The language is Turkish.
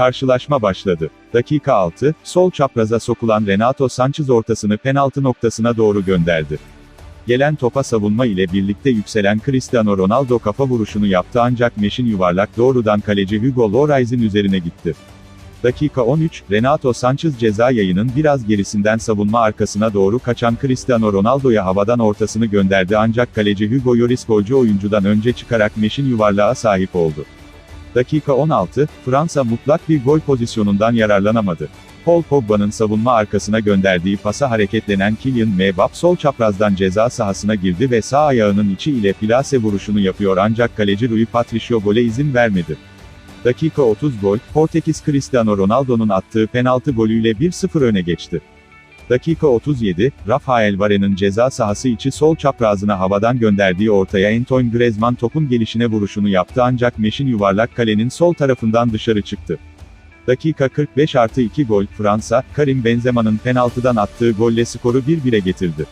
Karşılaşma başladı. Dakika 6, sol çapraza sokulan Renato Sanchez ortasını penaltı noktasına doğru gönderdi. Gelen topa savunma ile birlikte yükselen Cristiano Ronaldo kafa vuruşunu yaptı ancak meşin yuvarlak doğrudan kaleci Hugo Lloris'in üzerine gitti. Dakika 13, Renato Sanchez ceza yayının biraz gerisinden savunma arkasına doğru kaçan Cristiano Ronaldo'ya havadan ortasını gönderdi ancak kaleci Hugo Lloris golcü oyuncudan önce çıkarak meşin yuvarlağa sahip oldu. Dakika 16, Fransa mutlak bir gol pozisyonundan yararlanamadı. Paul Pogba'nın savunma arkasına gönderdiği pasa hareketlenen Kylian Mbappe sol çaprazdan ceza sahasına girdi ve sağ ayağının içi ile plase vuruşunu yapıyor ancak kaleci Rui Patricio gole izin vermedi. Dakika 30 gol, Portekiz Cristiano Ronaldo'nun attığı penaltı golüyle 1-0 öne geçti. Dakika 37, Rafael Varane'ın ceza sahası içi sol çaprazına havadan gönderdiği ortaya Antoine Griezmann topun gelişine vuruşunu yaptı ancak meşin yuvarlak kalenin sol tarafından dışarı çıktı. Dakika 45 artı 2 gol, Fransa, Karim Benzema'nın penaltıdan attığı golle skoru 1-1'e getirdi.